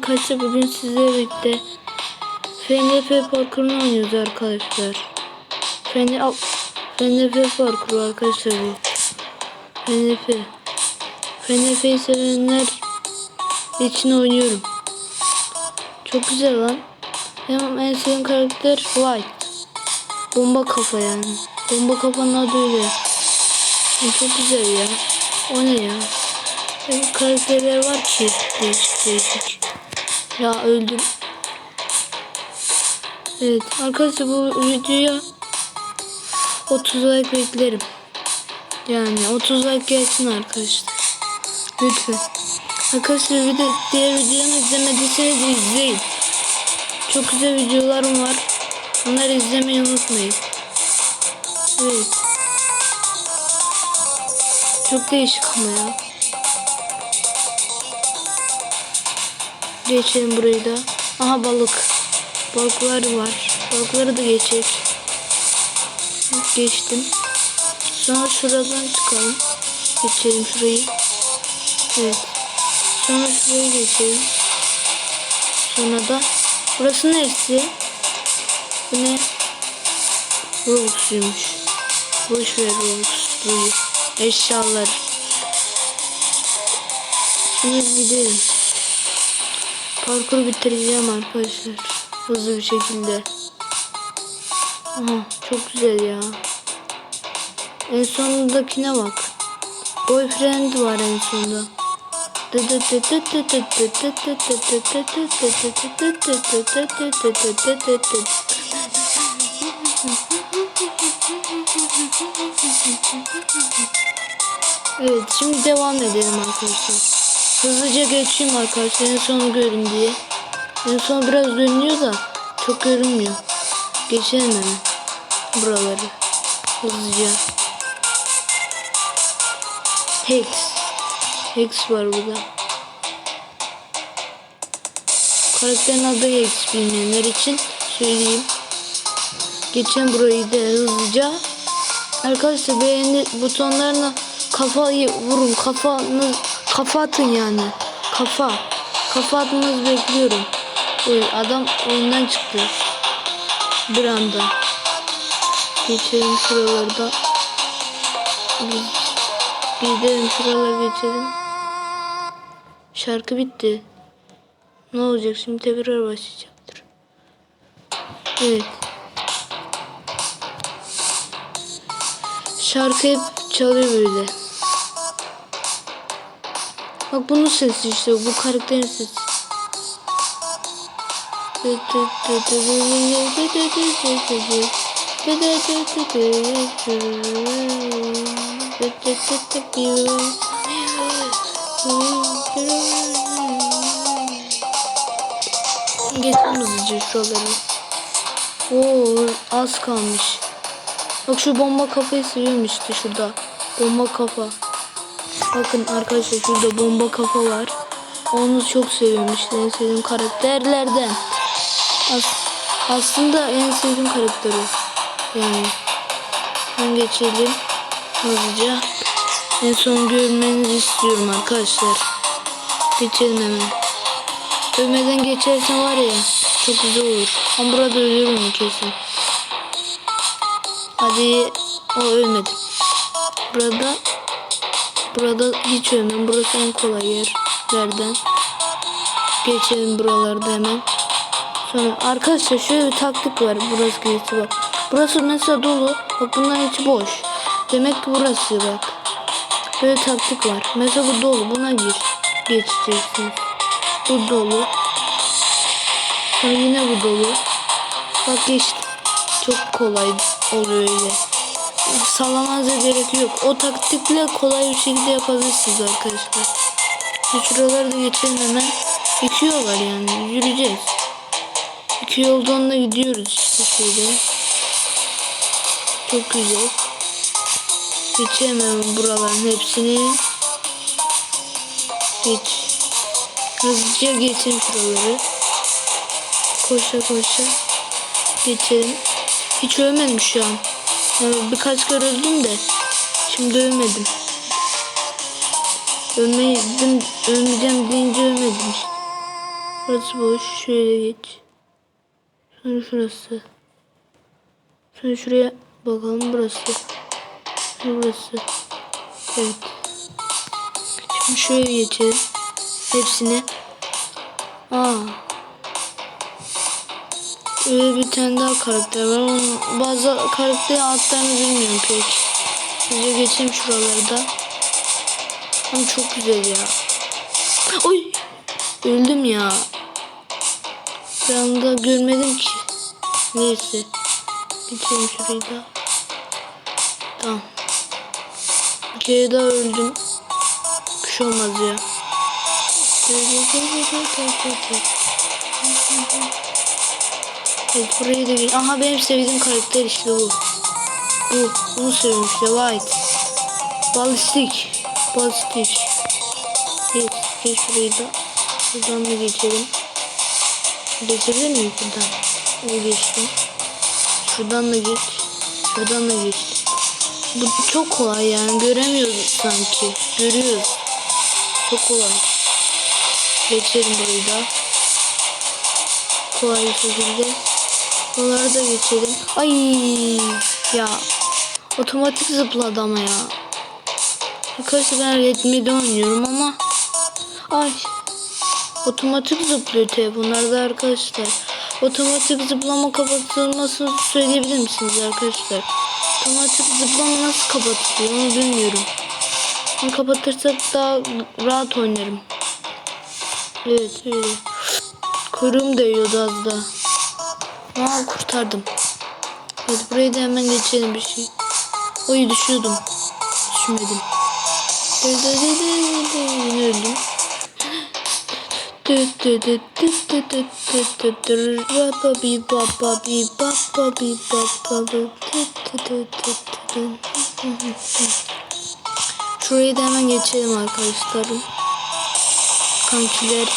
arkadaşlar bugün sizlerle birlikte FNF parkurunu oynuyoruz arkadaşlar. FNF, FNF parkuru arkadaşlar bu. FNF. FNF'yi sevenler için oynuyorum. Çok güzel lan. Hem en sevdiğim karakter White. Bomba kafa yani. Bomba kafanın adı öyle. Ya Çok güzel ya. O ne ya? Karakterler var ki değişik değişik. Ya öldüm. Evet arkadaşlar bu videoya 30 like beklerim. Yani 30 like gelsin arkadaşlar. Lütfen. Arkadaşlar bir de diğer videomu izlemediyseniz izleyin. Çok güzel videolarım var. Onları izlemeyi unutmayın. Evet. Çok değişik ama ya. Geçelim burayı da. Aha balık. Balıklar var. Balıkları da geçecek. Geçtim. Sonra şuradan çıkalım. Geçelim şurayı. Evet. Sonra şurayı geçelim. Sonra da burası neresi? Bu ne? Robux'uymuş. Boş ver Robux'luyu. Eşyalar. Şimdi gidelim. Parkuru bitireceğim arkadaşlar. Hızlı bir şekilde. Aha çok güzel ya. En sonundakine bak. Boyfriend var en sonunda. Evet şimdi devam edelim arkadaşlar. Hızlıca geçeyim arkadaşlar en sonu görün diye. En son biraz görünüyor da çok görünmüyor. Geçelim hemen buraları. Hızlıca. Hex. Hex var burada. Karakterin adı Hex bilmeyenler için söyleyeyim. Geçen burayı da hızlıca. Arkadaşlar beğeni butonlarına kafayı vurun. Kafanız kafa atın yani. Kafa. Kafa atmanızı bekliyorum. Oy, adam oyundan çıktı. Bir anda. Geçelim şuralarda. Biz gidelim şuralara geçelim. Şarkı bitti. Ne olacak şimdi tekrar başlayacaktır. Evet. Şarkı hep çalıyor böyle. Bak bunun sesi işte bu karakterin sesi. Geçelim hızlıca şuraları. Oo az kalmış. Bak şu bomba kafayı seviyorum işte şurada. Bomba kafa. Bakın arkadaşlar şurada bomba kafa var. Onu çok seviyorum işte en sevdiğim karakterlerden. As aslında en sevdiğim karakteri. Yani. Ben geçelim. Hızlıca. En son görmenizi istiyorum arkadaşlar. Geçelim hemen. Ölmeden geçersen var ya çok güzel olur. Ama burada ölürüm kesin. Hadi o ölmedi. Burada burada hiç ölmem. Burası en kolay yerlerden. Geçelim buralarda hemen. Sonra arkadaşlar şöyle bir taktik var. Burası geçti bak. Burası mesela dolu. Bak bunların içi boş. Demek ki burası bak. Böyle taktik var. Mesela bu dolu. Buna gir. Geçeceksiniz. Bu dolu. Sonra yine bu dolu. Bak geçti. Çok kolay oluyor öyle. Sallamanıza gerek yok. O taktikle kolay bir şekilde yapabilirsiniz arkadaşlar. Şuraları da geçelim hemen. İki yol var yani. Yürüyeceğiz. İki yoldan da gidiyoruz işte şöyle. Çok güzel. Geçelim hemen buraların hepsini. Geç. Hızlıca geçelim şuraları. Koşa koşa. Geçelim. Hiç ölmedim şu an. Birkaç kere öldüm de. Şimdi ölmedim. Ölmeyi, ölmeyeceğim deyince ölmedim. Burası boş. Şöyle geç. Sonra şurası. Sonra şuraya bakalım burası. Sonra burası. Evet. Şimdi şöyle geçelim. Hepsine. Aa. Öyle bir tane daha karakter var. Onun bazı karakterin adlarını bilmiyorum pek. Hızlıca geçeyim şuraları da. Ama çok güzel ya. Oy! Öldüm ya. Bir anda görmedim ki. Neyse. Geçelim şurayı da. Tamam. Bir kere daha öldüm. Bir şey olmaz ya. Evet burayı da geç. Aha benim sevdiğim karakter işte bu. Bu. Bunu seviyorum işte. White. Balistik. Balistik. Geç. Geç şurayı da. Buradan da geçelim. Geçebilir miyim buradan? İyi geçtim. Şuradan da geç. Şuradan da geçtim. Bu çok kolay yani. Göremiyoruz sanki. Görüyoruz. Çok kolay. Geçelim burayı da. Kolay bir şekilde. Bunları da geçelim. Ay ya. Otomatik zıpladı ama ya. Arkadaşlar ben Redmi'de oynuyorum ama. Ay. Otomatik zıplıyor telefonlarda arkadaşlar. Otomatik zıplama kapatılmasını söyleyebilir misiniz arkadaşlar? Otomatik zıplama nasıl kapatılıyor onu bilmiyorum. Onu kapatırsak daha rahat oynarım. Evet öyle. Kuyruğum değiyordu az da. Aa kurtardım. Evet burayı da hemen geçelim bir şey. Oy düşüyordum. Düşmedim. Yine öldüm. Şurayı da hemen geçelim arkadaşlarım. Kankiler.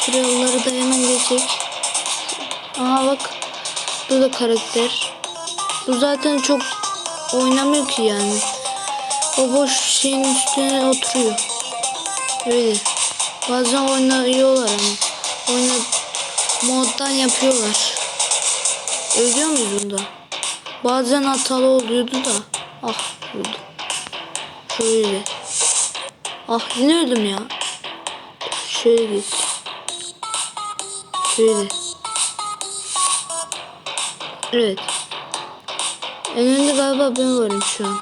Şuraları da hemen geçecek. Aha bak. Bu da karakter. Bu zaten çok oynamıyor ki yani. O boş şeyin üstüne oturuyor. Öyle. Bazen oynuyorlar ama. Oyna moddan yapıyorlar. Ölüyor muyuz bunda? Bazen hatalı oluyordu da. Ah öldüm. Şöyle. Ah yine öldüm ya. Şöyle geç. Şöyle. Evet. En önde galiba ben varım şu an.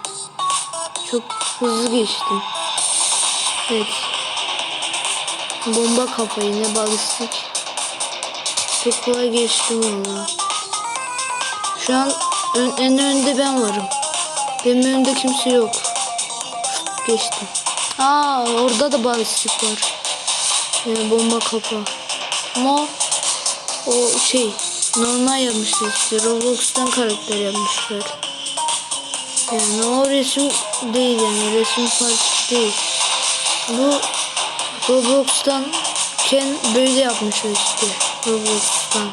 Çok hızlı geçtim. Evet. Bomba kafa yine balistik. Çok kolay geçtim valla. Şu an ön, en önde ben varım. Benim önümde kimse yok. Geçtim. Aa orada da balistik var. Yani bomba kafa. Ama o şey normal yapmışlar işte. Roblox'tan karakter yapmışlar. Yani o resim değil yani resim parçası değil. Bu Roblox'tan Ken böyle yapmışlar işte. Roblox'tan.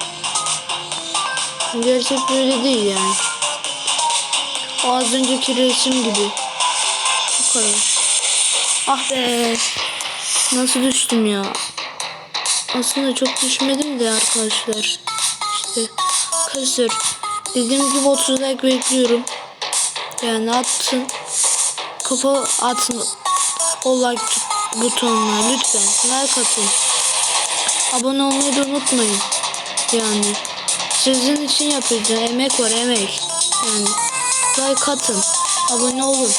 Gerçek böyle değil yani. O az önceki resim gibi. Bu kadar. Ah be. Nasıl düştüm ya. Aslında çok düşmedim de arkadaşlar. İşte arkadaşlar dediğim gibi 30 like bekliyorum. Yani atın. Kafa atın. O like butonuna lütfen like atın. Abone olmayı da unutmayın. Yani sizin için yapacağım emek var emek. Yani like atın. Abone olun.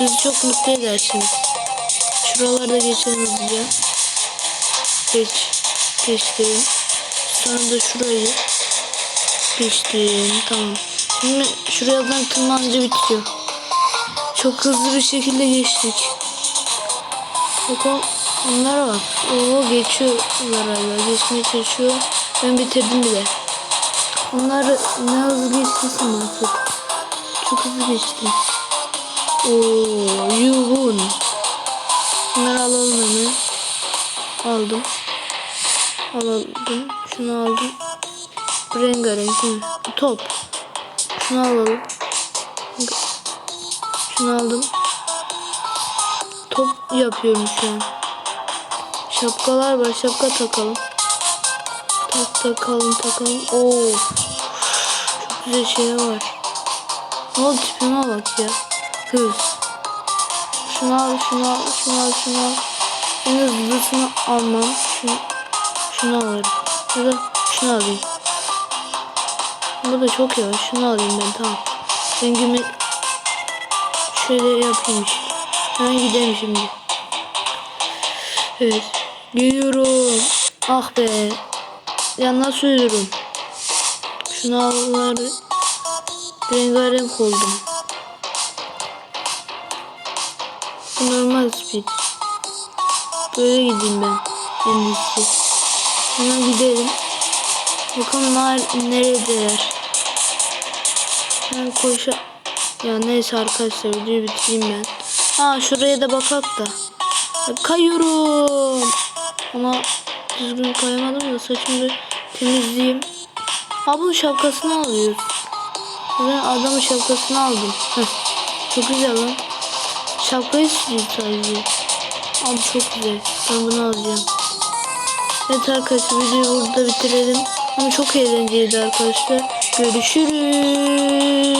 Bizi çok mutlu edersiniz. Şuralarda geçelim hızlıca. Geç. Geçtim. Sonra da şurayı geçtim. Tamam. Şimdi şuradan tırmanınca bitiyor. Çok hızlı bir şekilde geçtik. Bakın bunlara bak. Oo geçiyorlar hala. Geçmeye çalışıyor. Ben bitirdim bile. Onlar ne hızlı geçtiysem artık. Çok hızlı geçtim. Oo yuhun. Bunları alalım hemen. Aldım. Aldım. Şunu aldım. Rengarenk değil? Bu top. Şunu alalım. Şunu aldım. Top yapıyorum şu an. Şapkalar var. Şapka takalım. Tak takalım takalım. Oo. Çok güzel şey var. Ne oldu tipime bak ya. Hız. Şunu al, şunu al, şunu al, şunu al. En hızlısını almam. Şunu, şunu alırım. Ya da şunu alayım. Bu da çok yavaş. Şunu alayım ben tamam. Rengimi şöyle yapayım. Hemen gidelim şimdi. Evet. Geliyorum. Ah be. Ya nasıl ölürüm? Şunu alır. Rengarenk oldum. Bu normal speed. Böyle gideyim ben. En iyisi. Hemen gidelim. Ner- neredeler. Ben koşa... Ya neyse arkadaşlar videoyu bitireyim ben. Ha şuraya da bakak da. Kayıyorum. Ama düzgün kayamadım da saçımı temizleyeyim. Ha bunun şapkasını alıyoruz. Ben adamın şapkasını aldım. Çok güzel lan. Şapkayı sileyim sadece. Abi çok güzel. Ben bunu alacağım. Evet arkadaşlar videoyu burada bitirelim. Ama çok eğlenceliydi arkadaşlar. Görüşürüz.